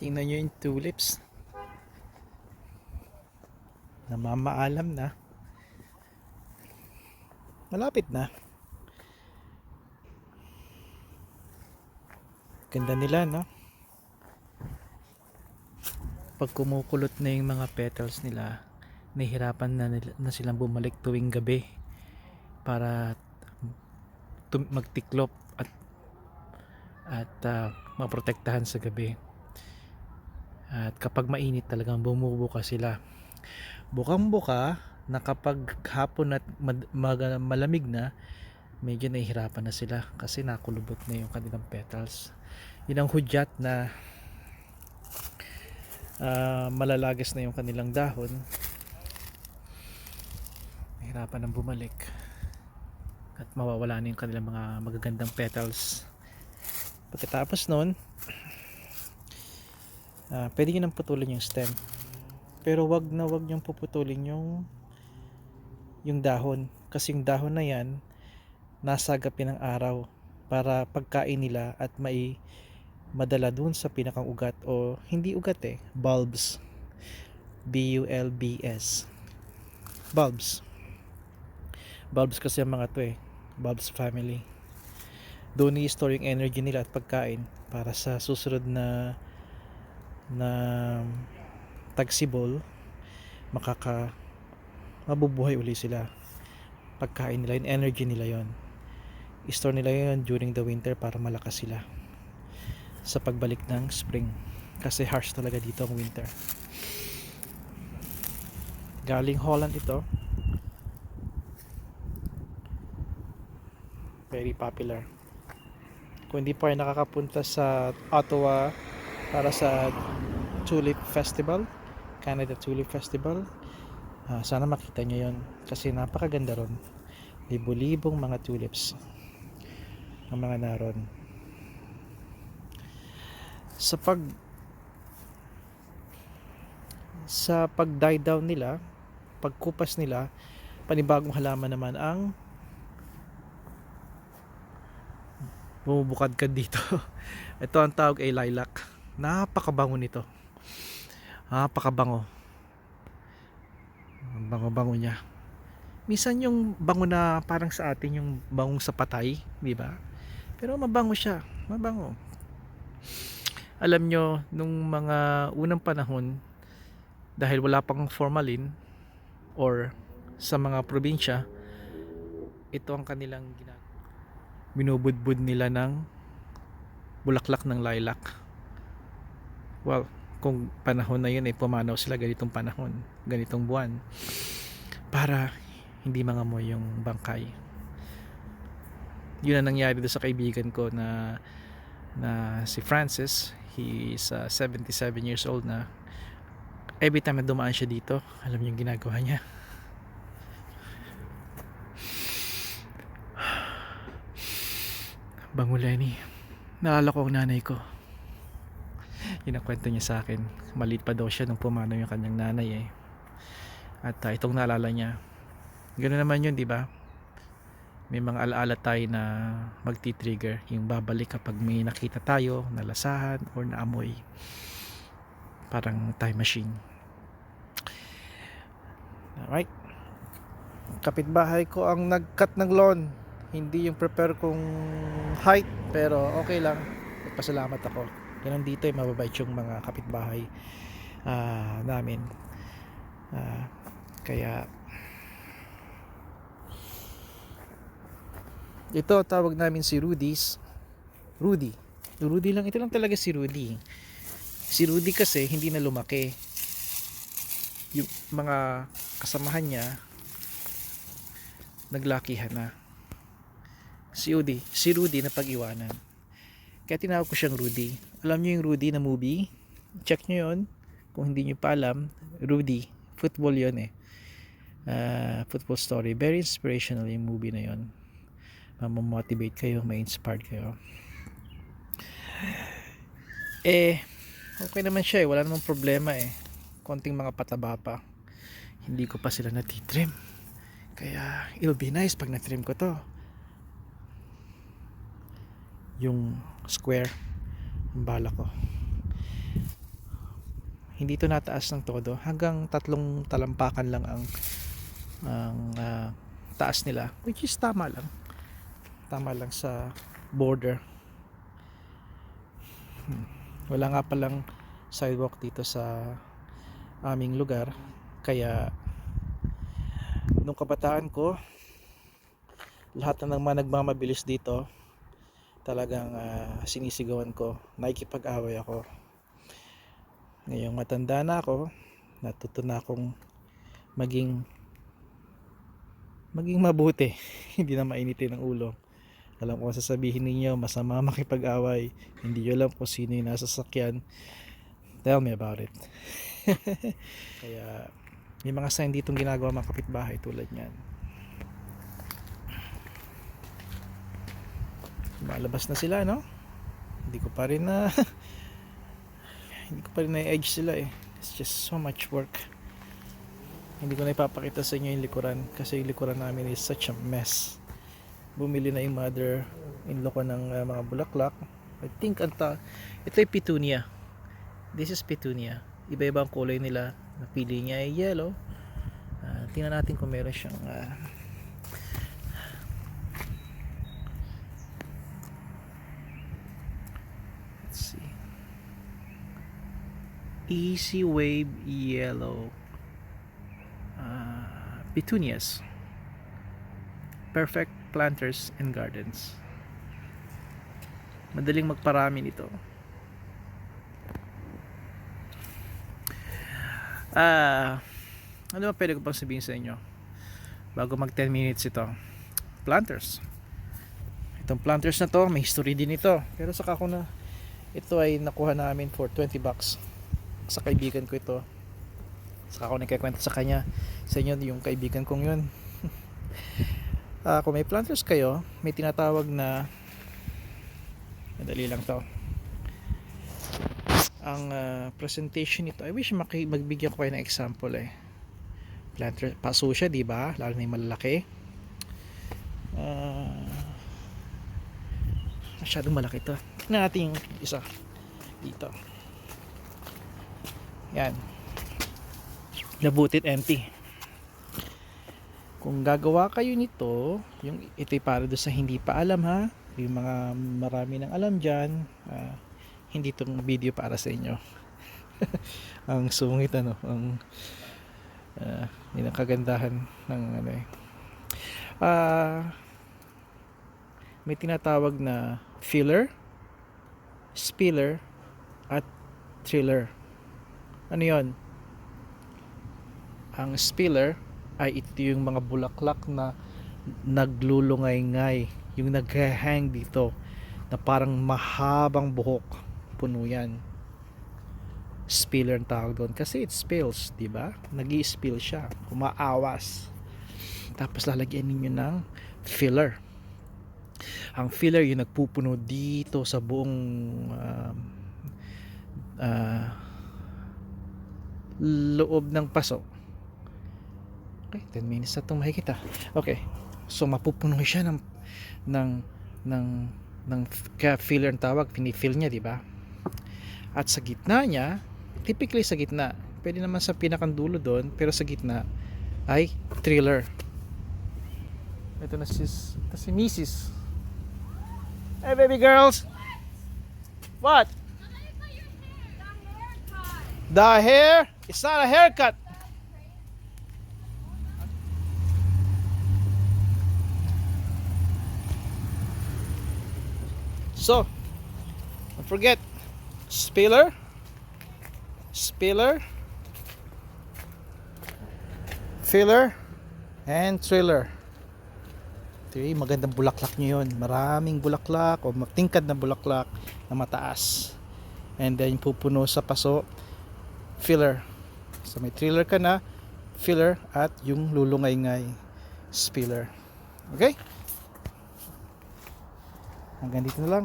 Tingnan nyo yung tulips. Namamaalam na. Malapit na. Ganda nila, no? Pag kumukulot na yung mga petals nila, nahihirapan na, nila, na silang bumalik tuwing gabi para magtiklop at at ah, maprotektahan sa gabi. At kapag mainit talagang bumubuka sila. Bukang buka na kapag hapon at malamig na, medyo nahihirapan na sila kasi nakulubot na yung kanilang petals. Yun ang hudyat na ah, malalagas na yung kanilang dahon. Nahihirapan ng bumalik at mawawala na yung kanilang mga magagandang petals. Pagkatapos nun, ah pwede nyo nang putulin yung stem. Pero wag na wag nyo puputulin yung yung dahon. Kasi yung dahon na yan, nasagapin ng araw para pagkain nila at mai madala dun sa pinakang ugat o hindi ugat eh, bulbs. B-U-L-B-S. Bulbs. Bulbs kasi ang mga to eh. Bulbs family doon i-store yung energy nila at pagkain para sa susunod na na tagsibol makaka mabubuhay uli sila. Pagkain nila yung energy nila yon i-store nila yon during the winter para malakas sila sa pagbalik ng spring. Kasi harsh talaga dito ang winter. Galing Holland ito. Very popular. Kung hindi pa kayo nakakapunta sa Ottawa para sa Tulip Festival, Canada Tulip Festival, ah, sana makita nyo yon kasi napakaganda ron. Libo-libong mga tulips ang mga naron. Sa pag sa pag die down nila, pagkupas nila, panibagong halaman naman ang bumubukad ka dito. Ito ang tawag ay lilac. Napakabango nito. Napakabango. Ang bango-bango niya. Minsan yung bango na parang sa atin yung bangong sa patay, di ba? Pero mabango siya. Mabango. Alam nyo, nung mga unang panahon, dahil wala pang formalin or sa mga probinsya, ito ang kanilang ginagawa binubudbud nila ng bulaklak ng lilac. Well, kung panahon na yun ay pumanaw sila ganitong panahon, ganitong buwan para hindi mangamoy yung bangkay. Yun ang nangyari doon sa kaibigan ko na na si Francis. He is uh, 77 years old na. Every time na dumaan siya dito, alam niyo yung ginagawa niya. Bango Lenny. Naalala ko ang nanay ko. Yun ang kwento niya sa akin. Maliit pa daw siya nung pumanaw yung kanyang nanay eh. At uh, itong naalala niya. Ganoon naman yun, di ba? May mga alaala tayo na magti-trigger. Yung babalik kapag may nakita tayo, nalasahan or naamoy. Parang time machine. Alright. Kapitbahay ko ang nag-cut ng lawn hindi yung prepare kong height pero okay lang nagpasalamat ako ganun dito eh mababait yung mga kapitbahay ah, namin. Ah, kaya ito tawag namin si Rudy's. Rudy. Rudy lang ito lang talaga si Rudy. Si Rudy kasi hindi na lumaki. Yung mga kasamahan niya naglakihan na. Si Rudy, si Rudy na pag-iwanan. Kaya tinawag ko siyang Rudy. Alam niyo yung Rudy na movie? Check niyo yon. Kung hindi niyo pa alam, Rudy, football yon eh. Uh, football story. Very inspirational yung movie na yon. Mamamotivate kayo, may inspired kayo. Eh, okay naman siya eh. Wala namang problema eh. Konting mga pataba pa. Hindi ko pa sila natitrim. Kaya, it'll be nice pag natrim ko to yung square ang bala ko. Hindi ito nataas ng todo hanggang tatlong talampakan lang ang ang ah, taas nila. Which is tama lang. Tama lang sa border. Hmm. wala nga palang sidewalk dito sa aming lugar. Kaya nung kabataan ko lahat na mga nagmamabilis dito talagang ah, sinisigawan ko. Nakikipag-away ako. Ngayong matanda na ako natuto na akong maging maging mabuti. Hindi na mainitin ang ulo. Alam ko sasabihin ninyo masama makipag-away. Hindi nyo alam kung sino yung nasa sakyan. Tell me about it. Kaya may mga sign ditong ginagawa mga kapitbahay tulad niyan malabas na sila no? Hindi ko pa rin na hindi ko pa rin na-edge sila eh. It's just so much work. Hindi ko na ipapakita sa inyo yung likuran kasi yung likuran namin is such a mess. Bumili na yung mother in ko ng uh, mga bulaklak. I think anta ito ay petunia. This is petunia. Iba iba ang kulay nila. Napili niya ay yellow. Ah, tingnan natin kung meron siyang ah, easy wave yellow. Uh, petunias. Perfect planters and gardens. Madaling magparami nito. Ah ano ba pwede ko pang sabihin sa inyo? Bago mag 10 minutes ito. Planters. Itong planters na to may history din ito. Pero saka ko na ito ay nakuha namin for 20 bucks sa kaibigan ko ito. Saka ako nagkikwento sa kanya. Sa inyo yung kaibigan kong yun. Ah, kung may planters kayo may tinatawag na madali lang to. Ang ah, presentation nito I wish maki magbigyan ko kayo ng example eh. Planter paso siya di ba? Lalo na yung malalaki. Ah, masyadong malaki to. Tingnan natin yung isa dito yan. Nabutit empty kung gagawa kayo nito yung ito'y para doon sa hindi pa alam ha? Yung mga marami ng alam dyan ah, hindi itong video para sa inyo. Ang sungit ano? Ang uh, yun kagandahan ng ano eh. Ah, may tinatawag na filler spiller at thriller ano yon ang spiller ay ito yung mga bulaklak na naglulungay-ngay yung nag-hang dito na parang mahabang buhok puno yan. Spiller ang tawag doon kasi it spills di ba? Nag spill siya umaawas. Tapos lalagyan ninyo ng filler. Ang filler yung nagpupuno dito sa buong um, ah, loob ng paso Okay, 10 minutes na itong makikita. Okay. So mapupuno siya ng ng ng ng kaya filler ang tawag, fini-fill niya, di ba? At sa gitna niya, typically sa gitna, pwede naman sa pinakandulo doon, pero sa gitna ay thriller. Ito na si, ito si Mrs. Hey baby girls! What? The hair? It's not a haircut. So, don't forget, spiller, spiller, filler, and trailer. Ito yung magandang bulaklak nyo yun. Maraming bulaklak o tingkad na bulaklak na mataas. And then pupuno sa paso, filler. So may trailer ka na, filler at yung lulungay-ngay spiller. Okay? Hanggang dito na lang.